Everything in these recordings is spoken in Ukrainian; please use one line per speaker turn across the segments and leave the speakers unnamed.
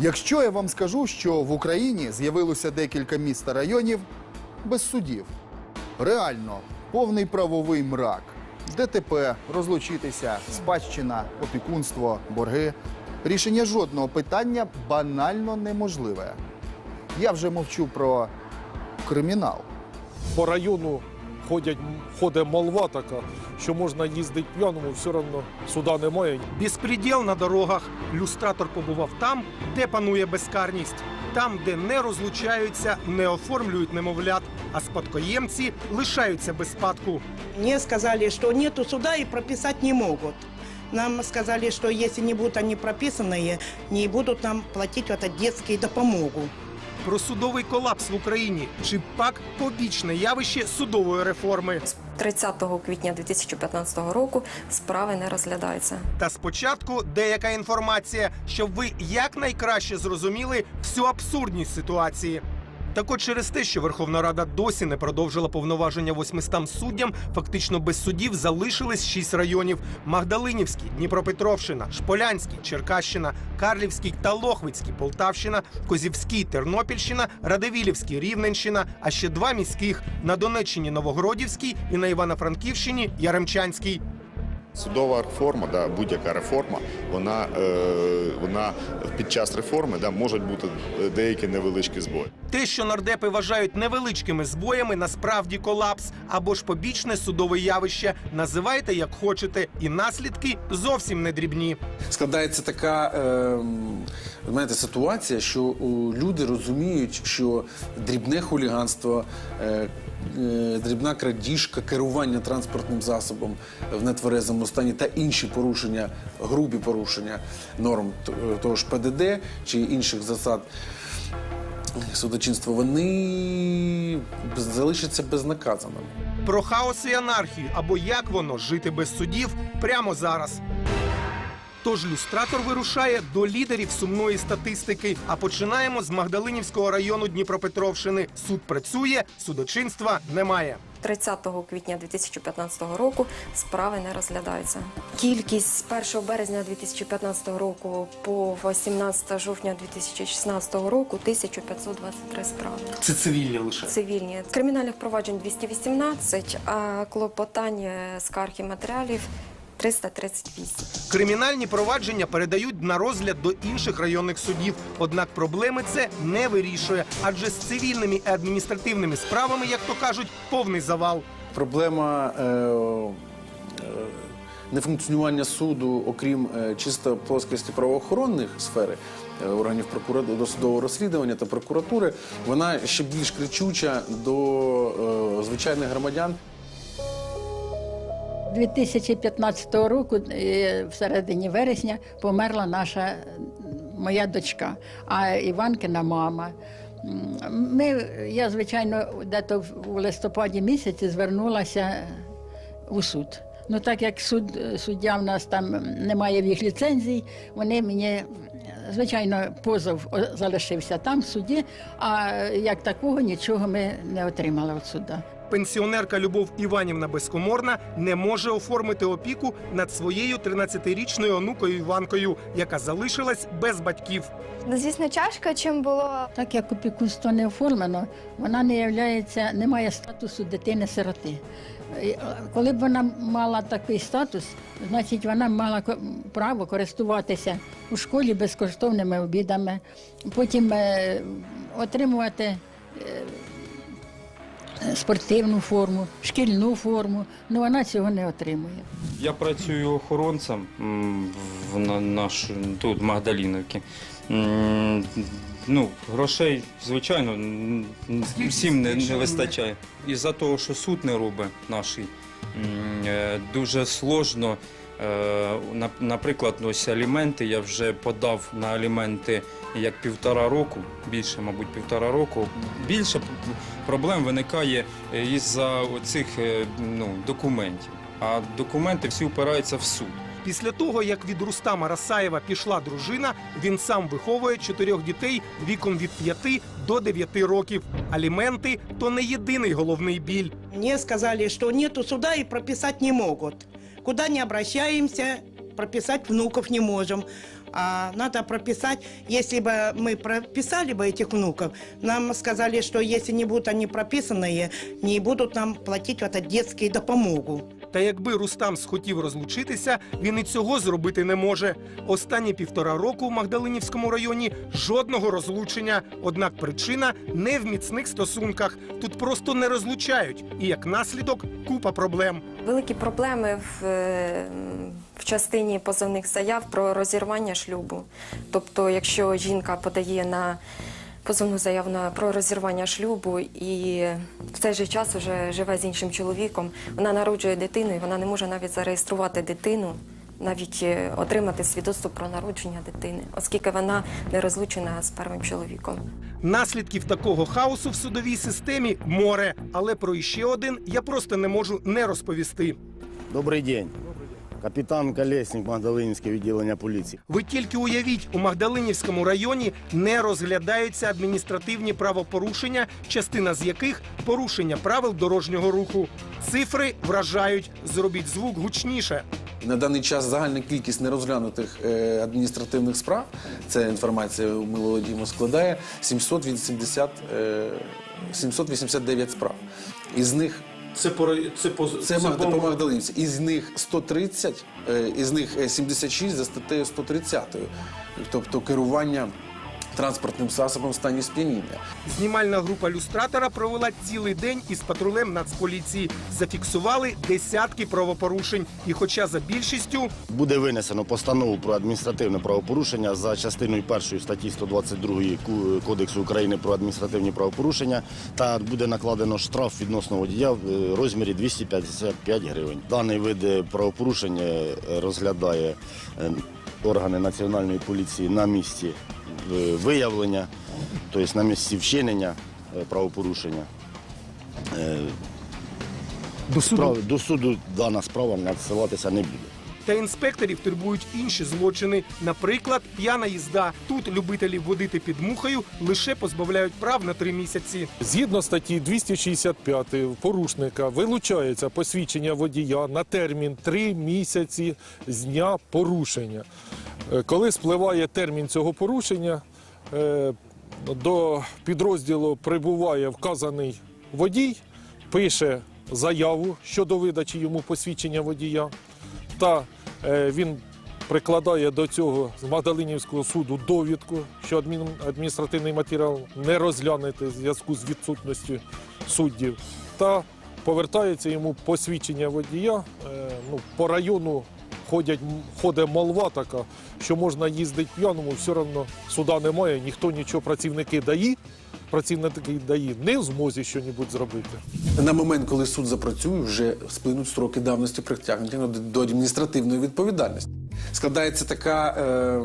Якщо я вам скажу, що в Україні з'явилося декілька міст та районів без судів, реально повний правовий мрак, ДТП, розлучитися, спадщина, опікунство, борги, рішення жодного питання банально неможливе. Я вже мовчу про кримінал.
По району ходять, ходить молва така, що можна їздити п'яному, все одно суда немає.
Безпреділ на дорогах. Люстратор побував там, де панує безкарність, там, де не розлучаються, не оформлюють немовлят, а спадкоємці лишаються без спадку.
Мне сказали, что нету суда и прописать не могут. Нам сказали, что если не будут они прописанные, не будут нам платить вот этот допомогу.
Про судовий колапс в Україні чи пак побічне явище судової реформи.
З 30 квітня 2015 року справи не розглядаються.
Та спочатку деяка інформація, щоб ви якнайкраще зрозуміли всю абсурдність ситуації. Так от через те, що Верховна Рада досі не продовжила повноваження 800 суддям, фактично без судів залишились шість районів: Магдалинівський, Дніпропетровщина, Шполянський, Черкащина, Карлівський та Лохвицький, Полтавщина, Козівський, Тернопільщина, Радивілівський, Рівненщина, а ще два міських на Донеччині Новогородівський і на Івано-Франківщині Яремчанський.
Судова реформа, да, будь-яка реформа, вона, е, вона під час реформи да, можуть бути деякі невеличкі збої.
Те, що нардепи вважають невеличкими збоями, насправді колапс або ж побічне судове явище. Називайте як хочете, і наслідки зовсім не дрібні.
складається така е, знаєте, ситуація, що люди розуміють, що дрібне хуліганство, е, е, дрібна крадіжка, керування транспортним засобом в нетверезому стані та інші порушення, грубі порушення норм е, того ж ПДД чи інших засад. Судочинства вони залишаться безнаказаними.
Про хаос і анархію або як воно жити без судів прямо зараз. Тож люстратор вирушає до лідерів сумної статистики. А починаємо з Магдалинівського району Дніпропетровщини. Суд працює, судочинства немає.
30 квітня 2015 року справи не розглядаються. Кількість з 1 березня 2015 року по 18 жовтня 2016 року 1523 справи.
Це цивільні лише.
Цивільні кримінальних проваджень 218, а клопотань е, скарг і матеріалів 338.
Кримінальні провадження передають на розгляд до інших районних судів. Однак проблеми це не вирішує, адже з цивільними і адміністративними справами, як то кажуть, повний завал.
Проблема е, е, нефункціонування суду, окрім е, чисто плоскості правоохоронних сфери, е, органів прокура- досудового розслідування та прокуратури, вона ще більш кричуча до е, звичайних громадян.
2015 року, е, в середині вересня, померла наша моя дочка, а Іванкина мама. Ми, я, звичайно, дето в- листопаді місяці звернулася у суд. Ну, так як суд, суддя в нас там немає в їх ліцензій, вони мені, звичайно, позов залишився там в суді, а як такого нічого ми не отримали від суда.
Пенсіонерка Любов Іванівна Безкоморна не може оформити опіку над своєю 13-річною онукою Іванкою, яка залишилась без батьків.
Ну, звісно, тяжко, чим було
Так як опікунство не оформлено, вона не являється, не має статусу дитини-сироти. Е, Коли б вона мала такий статус, значить вона мала право користуватися у школі безкоштовними обідами, потім е, отримувати спортивну форму, шкільну форму. Ну вона цього не отримує.
Я працюю охоронцем в на- наш, тут, в. Ну, грошей, звичайно, всім не, не вистачає. Із-за того, що суд не робить наш, дуже сложно. Е, Наприклад, ось аліменти. Я вже подав на аліменти як півтора року, більше, мабуть, півтора року. Більше проблем виникає е, із-за цих ну, документів. А документи всі впираються в суд.
Після того, як від Рустама Расаєва пішла дружина, він сам виховує чотирьох дітей віком від 5 до 9 років. Аліменти то не єдиний головний біль.
Мне сказали, что нету суда и прописать не могут. Куда не обращаемся, прописать внуков не можем А надо прописать, если бы мы прописали бы этих внуков, нам сказали, что если не будут они прописанные, не будут нам платить вот этот детский допомогу.
Та якби Рустам схотів розлучитися, він і цього зробити не може. Останні півтора року в Магдалинівському районі жодного розлучення. Однак причина не в міцних стосунках. Тут просто не розлучають. І як наслідок купа проблем.
Великі проблеми в, е, в частині позовних заяв про розірвання шлюбу. Тобто, якщо жінка подає на позовну заяву на про розірвання шлюбу і в цей же час вже живе з іншим чоловіком, вона народжує дитину і вона не може навіть зареєструвати дитину. Навіть е, отримати свідоцтво про народження дитини, оскільки вона не розлучена з первим чоловіком.
Наслідків такого хаосу в судовій системі море. Але про іще один я просто не можу не розповісти.
Добрий день. Капітан Колесник, Магдалинське відділення поліції.
Ви тільки уявіть, у Магдалинівському районі не розглядаються адміністративні правопорушення, частина з яких порушення правил дорожнього руху. Цифри вражають. Зробіть звук гучніше.
На даний час загальна кількість нерозглянутих е, адміністративних справ, це інформація ми володіємо, складає 780, е, 789 справ. Із них
Це по це по
це, це по Магдалинці. Із них 130, е, із них е, 76 за статтею 130. Тобто керування транспортним засобом в стані сп'яніння.
Знімальна група люстратора провела цілий день із патрулем Нацполіції. Зафіксували десятки правопорушень. І, хоча за більшістю
Буде винесено постанову про адміністративне правопорушення за частиною першої статті 122 Кодексу України про адміністративні правопорушення та буде накладено штраф відносно водія в е, розмірі 255 гривень. Даний вид е, правопорушення е, розглядає органи національної поліції на місці виявлення, тобто на місці вчинення е, правопорушення. Е,
до суду
Справ- До суду дана справа надсилатися не буде.
та інспекторів турбують інші злочини. Наприклад, п'яна їзда. Тут любителів водити під мухою лише позбавляють прав на три місяці.
Згідно статті 265 в порушника вилучається посвідчення водія на термін 3 місяці з дня порушення. Е, Коли спливає термін цього порушення, е, до підрозділу прибуває вказаний водій, пише заяву щодо видачі йому посвідчення водія, та е, він прикладає до цього з Магдалинівського суду довідку, що адміністративний матеріал не розглянути в зв'язку з відсутністю суддів, та повертається йому посвідчення водія. Ну, по району ходять, ходить молва така, що можна їздити п'яному, все одно суда немає, ніхто нічого, працівники ДАІ, працівники ДАІ не в змозі щось зробити.
На момент, коли суд запрацює, вже сплинуть строки давності притягнення до- до адміністративної відповідальності. Складається така е,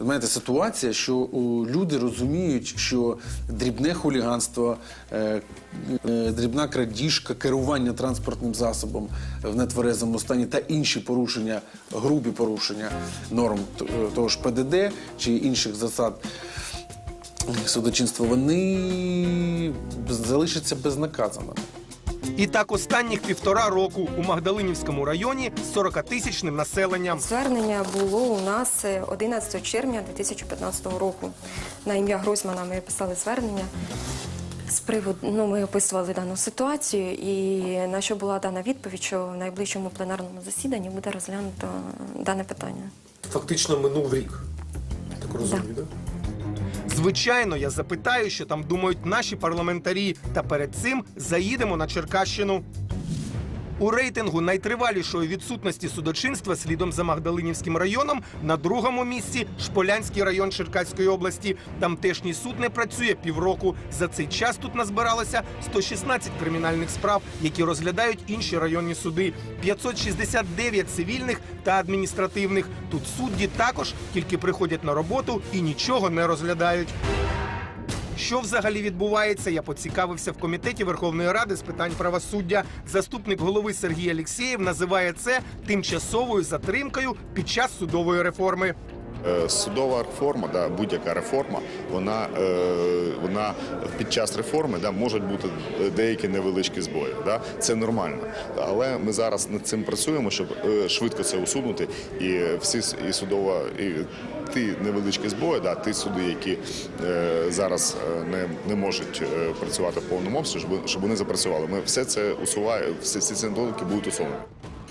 знаєте, ситуація, що люди розуміють, що дрібне хуліганство, е, е, дрібна крадіжка, керування транспортним засобом в нетверезому стані та інші порушення, грубі порушення норм е, того ж ПДД чи інших засад судочинства, вони залишаться безнаказаними.
І так останніх півтора року у Магдалинівському районі з 40-тисячним населенням.
Звернення було у нас е, 11 червня 2015 року. На ім'я Гройсмана ми писали звернення. З приводу, ну, ми описували дану ситуацію, і на що була дана відповідь, що в найближчому пленарному засіданні буде розглянуто дане питання.
Фактично минув рік. Так
розумію,
да?
Звичайно, я запитаю, що там думають наші парламентарі. Та перед цим заїдемо на Черкащину. У рейтингу найтривалішої відсутності судочинства слідом за Магдалинівським районом на другому місці Шполянський район Черкаської області. Тамтешній суд не працює півроку. За цей час тут назбиралося 116 кримінальних справ, які розглядають інші районні суди, 569 цивільних та адміністративних. Тут судді також тільки приходять на роботу і нічого не розглядають. Що взагалі відбувається? Я поцікавився в комітеті Верховної Ради з питань правосуддя. Заступник голови Сергій Алєксєєв називає це тимчасовою затримкою під час судової реформи.
Е, Судова реформа, да, будь-яка реформа, вона, е, вона під час реформи да, можуть бути деякі невеличкі збої. Да? Це нормально. Але ми зараз над цим працюємо, щоб е, швидко це усунути. І всі і судова, і ті невеличкі збої, да, ті суди, які зараз не, не можуть працювати в повному обсязі, щоб, щоб вони запрацювали. Ми все це усуваємо, всі ці недоліки будуть усунені.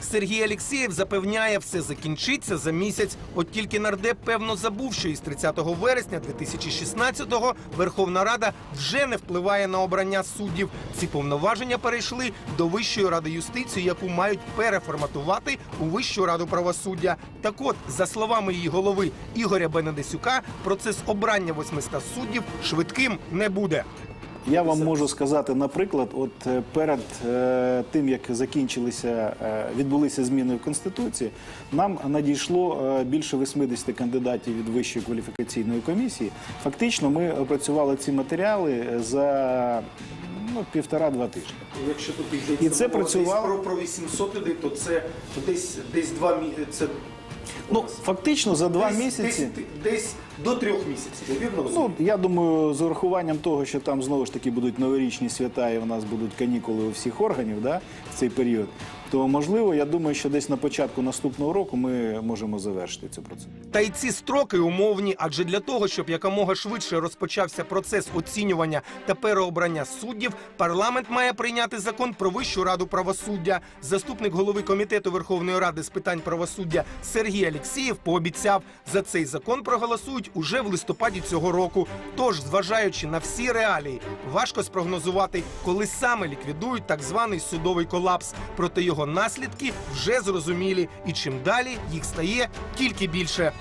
Сергій Алєксєєв запевняє, все закінчиться за місяць. От тільки нардеп певно забув, що із 30 вересня 2016-го Верховна Рада вже не впливає на обрання суддів. Ці повноваження перейшли до Вищої ради юстиції, яку мають переформатувати у Вищу раду правосуддя. Так от, за словами її голови Ігоря Бенедесюка, процес обрання 800 суддів швидким не буде.
Я вам можу сказати, наприклад, от е, перед е, тим як закінчилися, е, відбулися зміни в конституції, нам надійшло е, більше 80 кандидатів від вищої кваліфікаційної комісії. Фактично, ми опрацювали ці матеріали за ну, півтора-два тижні.
Якщо тут
І це працювало-
про, про 800 людей, то це десь десь два це
Ну фактично за два
десь,
місяці.
десь, десь до трьох місяців. Я вірно розумію?
Ну, я думаю, з урахуванням того, що там знову ж таки будуть новорічні свята і в нас будуть канікули у всіх органів да, в цей період, то можливо, я думаю, що десь на початку наступного року ми можемо завершити цю процедуру.
Та й ці строки умовні, адже для того, щоб якомога швидше розпочався процес оцінювання та переобрання суддів, парламент має прийняти закон про Вищу раду правосуддя. Заступник голови комітету Верховної Ради з питань правосуддя Сергій Алєксєєв пообіцяв, за цей закон проголосують уже в листопаді цього року. Тож, зважаючи на всі реалії, важко спрогнозувати, коли саме ліквідують так званий судовий колапс. Проте його наслідки вже зрозумілі, і чим далі їх стає тільки більше.